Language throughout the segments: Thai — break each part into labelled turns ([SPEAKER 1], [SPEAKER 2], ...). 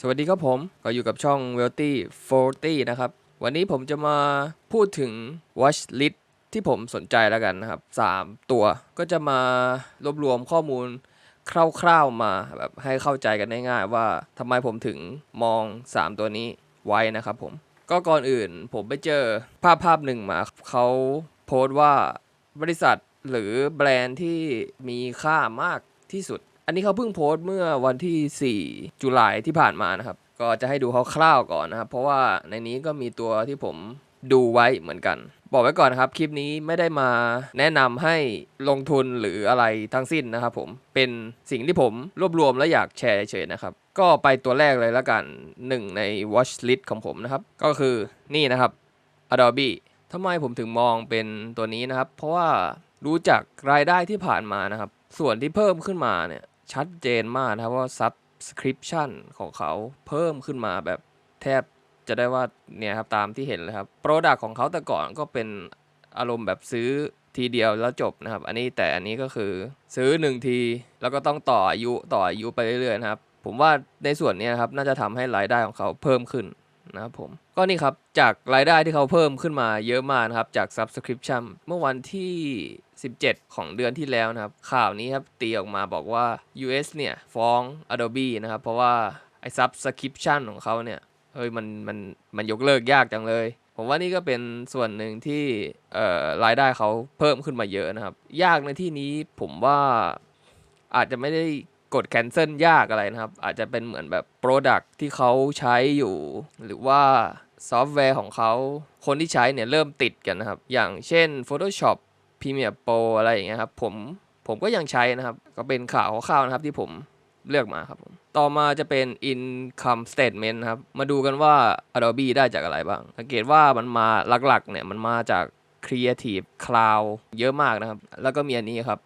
[SPEAKER 1] สวัสดีครับผม ก็อยู่กับช่อง w e a l t y 40 นะครับ วันนี้ผมจะมาพูดถึง watch list ที่ผมสนใจแล้วกันนะครับ 3 ตัวก็จะมารวบรวมข้อมูลคร่าวๆมาแบบให้เข้าใจกันง่ายๆว่าทำไมผมถึงมอง 3 ตัวนี้ไว้นะครับผม ก็ก่อนอื่นผมไปเจอภาพภาพหนึ่งมาเขาโพสต์ว่าบริษัทหรือแบรนด์ที่มีค่ามากที่สุด อันนี้เขาเพิ่งโพสต์เมื่อวันที่ 4 จุลายที่ผ่านมานะครับ ก็จะให้ดูคร่าวๆก่อนนะครับ เพราะว่าในนี้ก็มีตัวที่ผมดูไว้เหมือนกัน บอกไว้ก่อนนะครับ คลิปนี้ไม่ได้มาแนะนำให้ลงทุนหรืออะไรทั้งสิ้นนะครับผมเป็นสิ่งที่ผมรวบรวมและอยากแชร์เฉยๆนะครับ ก็ไปตัวแรกเลยแล้วกันหนึ่งใน watch list ของผมนะครับ ก็คือนี่นะครับ Adobe ทำไมผมถึงมองเป็นตัวนี้นะครับ เพราะว่ารู้จากรายได้ที่ผ่านมานะครับ ส่วนที่เพิ่มขึ้นมาเนี่ย ชัดเจนมากนะครับว่า subscription ของเขาเพิ่มขึ้นมาแบบแทบจะได้ว่าเนี่ยครับตามที่เห็นเลยครับ Product ของเขาแต่ก่อนก็เป็นอารมณ์แบบซื้อทีเดียวแล้วจบนะครับ อันนี้แต่อันนี้ก็คือซื้อหนึ่งที แล้วก็ต้องต่ออายุต่ออายุไปเรื่อยๆนะครับ ผมว่าในส่วนเนี้ยนะครับน่าจะทำให้รายได้ของเขาเพิ่มขึ้น นะครับผมก็นี่ครับ จากรายได้ที่เขาเพิ่มขึ้นมาเยอะมากนะครับ จาก subscription เมื่อวันที่ 17 ของเดือนที่แล้วนะครับ ข่าวนี้ครับ ตีออกมาบอกว่า US เนี่ย ฟ้อง Adobe นะครับ เพราะว่า ไอ้ subscription ของเขาเนี่ย เฮ้ย มัน มัน มันยกเลิกยากจังเลยผมว่านี่ก็เป็นส่วนหนึ่งที่เอ่อรายได้เขาเพิ่มขึ้นมาเยอะนะครับ ยากในที่นี้ผมว่าอาจจะไม่ได้ กด cancel ยากอะไรนะครับ อาจจะเป็นเหมือนแบบ product ที่เขาใช้อยู่ หรือว่าซอฟต์แวร์ของเขา คนที่ใช้เนี่ยเริ่มติดกันนะครับ อย่างเช่น Photoshop Premiere Pro อะไรอย่างเงี้ยครับ ผมผมก็ยังใช้นะครับ ก็เป็นข่าวคร่าวนะครับที่ผมเลือกมาครับผมต่อมาจะเป็น income statement ครับ มาดูกันว่า Adobe ได้จากอะไรบ้าง สังเกตว่ามันมาหลักๆเนี่ยมันมาจาก Creative Cloud เยอะมากนะครับ แล้วก็มีอันนี้ครับ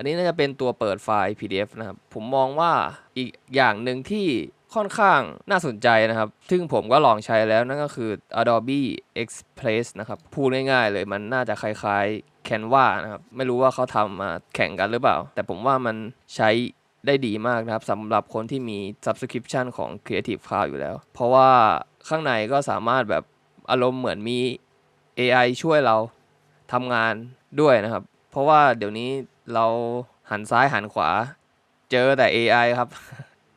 [SPEAKER 1] อันนี้น่าจะเป็นตัวเปิดไฟล์ PDF นะครับ ผมมองว่าอีกอย่างหนึ่งที่ค่อนข้างน่าสนใจนะครับ ซึ่งผมก็ลองใช้แล้วนั่นก็คือ Adobe Express นะครับ พูดง่ายๆเลยมันน่าจะคล้ายๆ Canva นะครับ ไม่รู้ว่าเขาทำมาแข่งกันหรือเปล่า แต่ผมว่ามันใช้ได้ดีมากนะครับสำหรับคนที่มี Subscription ของ Creative Cloud อยู่แล้ว เพราะว่าข้างในก็สามารถแบบอารมณ์เหมือนมี AI ช่วยเราทำงานด้วยนะครับ เพราะว่าเดี๋ยวนี้ เราหันซ้ายหันขวา เจอแต่ AI ครับ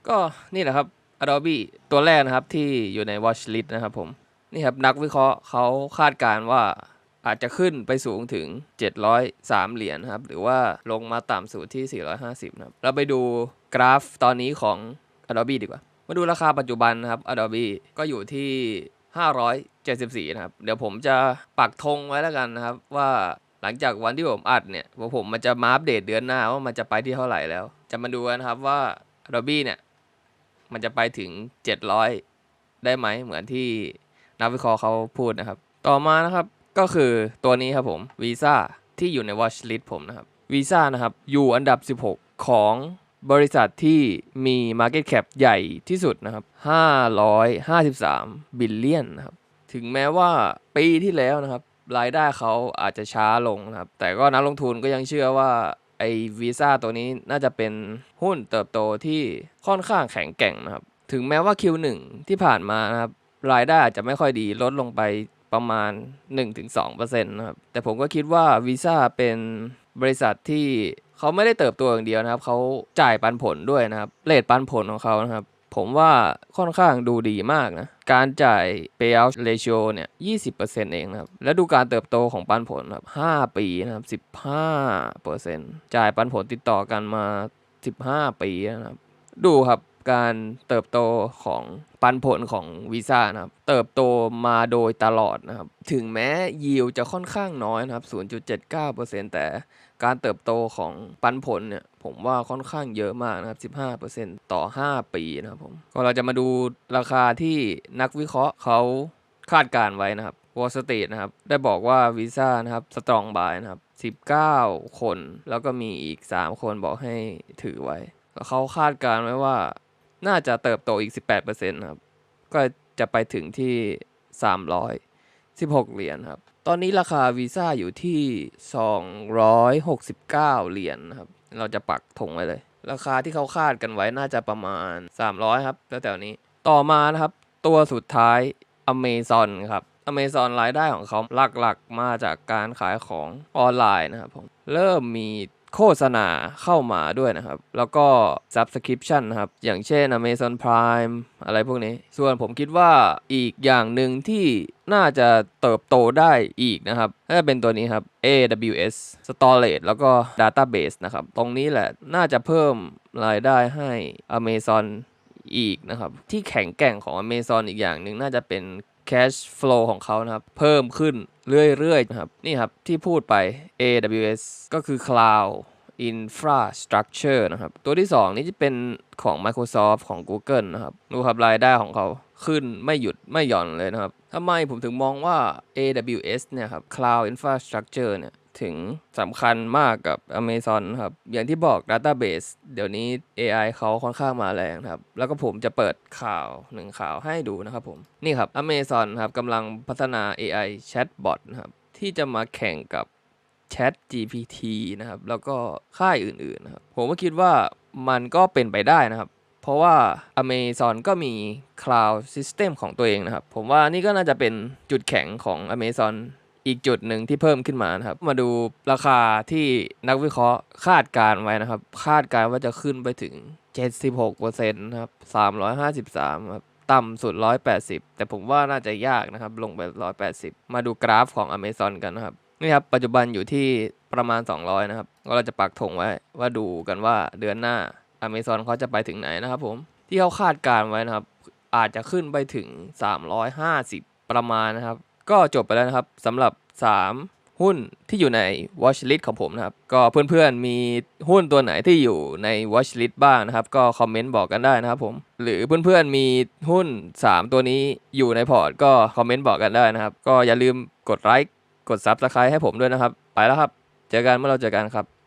[SPEAKER 1] ก็นี่แหละครับ Adobe ตัวแรกนะครับที่อยู่ใน Watch List นะครับผม นี่ครับนักวิเคราะห์เขาคาดการณ์ว่าอาจจะขึ้นไปสูงถึง 703 เหรียญครับ หรือว่าลงมาต่ำสุดที่ 450 นะครับ เราไปดูกราฟตอนนี้ของ Adobe ดีกว่า มาดูราคาปัจจุบันนะครับ Adobe ก็อยู่ที่ 574 นะครับ เดี๋ยวผมจะปักธงไว้แล้วกันนะครับ ว่า หลังจากวันที่ผมอัดเนี่ยว่าผมมันจะมาอัปเดตเดือนหน้าว่ามันจะไปที่เท่าไหร่แล้ว จะมาดูกันะครับว่า Adobe เนี่ย มันจะไปถึง 700 ได้ไหมเหมือนที่นักวิเคราะห์เขาพูดนะครับ ต่อมานะครับก็คือตัวนี้ครับผม Visa ที่อยู่ใน Watch List ผมนะครับ Visa นะครับอยู่อันดับ 16 ของบริษัทที่มี Market Cap ใหญ่ที่สุดนะครับ 553 บิลเลียนนะครับ ถึงแม้ว่าปีที่แล้วนะครับ รายได้เขาอาจจะช้าลงนะครับ แต่ก็นักลงทุนก็ยังเชื่อว่าไอ้วีซ่าตัวนี้น่าจะเป็นหุ้นเติบโตที่ค่อนข้างแข็งแกร่งนะครับ ถึงแม้ว่า Q1 ที่ผ่านมานะครับ รายได้อาจจะไม่ค่อยดีลดลงไปประมาณ 1-2%นะครับ แต่ผมก็คิดว่าวีซ่าเป็นบริษัทที่เขาไม่ได้เติบโตอย่างเดียวนะครับ เขาจ่ายปันผลด้วยนะครับเรทปันผลของเขานะครับ ผมว่าค่อนข้างดูดีมากนะ การจ่าย payout ratio เนี่ย 20%เองนะครับ แล้วดูการเติบโตของปันผลครับ 5 ปีนะครับ 15%จ่ายปันผลติดต่อกันมา 15 ปีนะครับ ดูครับ การเติบโตของปันผลของวีซ่านะครับ เติบโตมาโดยตลอดนะครับ ถึงแม้ยิวจะค่อนข้างน้อยนะครับ 0.79%แต่การเติบโตของปันผลเนี่ยผมว่าค่อนข้างเยอะมากนะครับ 15%ต่อ 5 ปีนะครับผม ก็เราจะมาดูราคาที่นักวิเคราะห์เขาคาดการณ์ไว้นะครับ Wall Street นะครับ ได้บอกว่าวีซ่านะครับสตรองบายนะครับ 19 คน แล้วก็มีอีก 3 คนบอกให้ถือไว้เขาคาดการณ์ไว้ว่า น่าจะเติบโตอีก 18%ครับ ก็จะไปถึงที่ 316 เหรียญครับ ตอนนี้ราคาวีซ่าอยู่ที่ 269 เหรียญครับ เราจะปักธงไว้เลย ราคาที่เขาคาดกันไว้น่าจะประมาณ 300 ครับแถวๆนี้ ต่อมานะครับ ตัวสุดท้าย Amazon ครับ Amazon รายได้ของเขาหลักๆ มาจากการขายของออนไลน์นะครับผม เริ่มมี โฆษณาเข้ามาด้วยนะครับ แล้วก็ Subscription นะครับ อย่างเช่น Amazon Prime อะไรพวกนี้ ส่วนผมคิดว่าอีกอย่างหนึ่งที่น่าจะเติบโตได้อีกนะครับน่าจะเป็นตัวนี้ครับ AWS Storage แล้วก็ Database นะครับ ตรงนี้แหละน่าจะเพิ่มรายได้ให้ Amazon อีกนะครับ ที่แข็งแกร่งของ Amazon อีกอย่างหนึ่งน่าจะเป็น cash flow ของเขานะครับ เพิ่มขึ้นเรื่อยๆนะครับ นี่ครับ ที่พูดไป AWS ก็คือ Cloud Infrastructure นะครับ ตัวที่ 2 นี่จะเป็นของ Microsoft ของ Google นะครับดูครับรายได้ของเขาขึ้นไม่หยุดไม่หย่อนเลยนะครับทำไมผมถึงมองว่า AWS เนี่ยครับ Cloud Infrastructure เนี่ย ถึงสำคัญมากกับ Amazon ครับ อย่างที่บอก Database เดี๋ยวนี้ AI เขาค่อนข้างมาแรงครับ แล้วก็ผมจะเปิดข่าวหนึ่งข่าวให้ดูนะครับผม นี่ครับ Amazon ครับกำลังพัฒนา AI Chatbot นะครับ ที่จะมาแข่งกับ Chat GPT นะครับ แล้วก็ค่ายอื่นๆนะครับผมก็คิดว่ามันก็เป็นไปได้นะครับ เพราะว่า Amazon ก็มี Cloud System ของตัวเองนะครับ ผมว่านี่ก็น่าจะเป็นจุดแข็งของ Amazon อีกจุดหนึ่งที่เพิ่มขึ้นมานะครับ มาดูราคาที่นักวิเคราะห์คาดการไว้นะครับ คาดการว่าจะขึ้นไปถึง 76%นะครับ353ครับต่ำสุด 180 แต่ผมว่าน่าจะยากนะครับ ลงไป 180 มาดูกราฟของ Amazon กันนะครับ นี่ครับ ปัจจุบันอยู่ที่ประมาณ 200 นะครับ ก็เราจะปักธงไว้ว่าดูกันว่าเดือนหน้า Amazon เขาจะไปถึงไหนนะครับผม ที่เขาคาดการไว้นะครับ อาจจะขึ้นไปถึง 350 ประมาณนะครับ ก็จบไปแล้วนะครับสำหรับ 3 หุ้นที่อยู่ใน watch list ของผมนะครับ ก็เพื่อนๆมีหุ้นตัวไหนที่อยู่ใน watch list บ้างนะครับ ก็คอมเมนต์บอกกันได้นะครับผม หรือเพื่อนๆมีหุ้น 3 ตัวนี้อยู่ในพอร์ตก็คอมเมนต์บอกกันได้นะครับ ก็อย่าลืมกดไลค์กด Subscribe ให้ผมด้วยนะครับ ไปแล้วครับ เจอกันเมื่อเราเจอกันครับ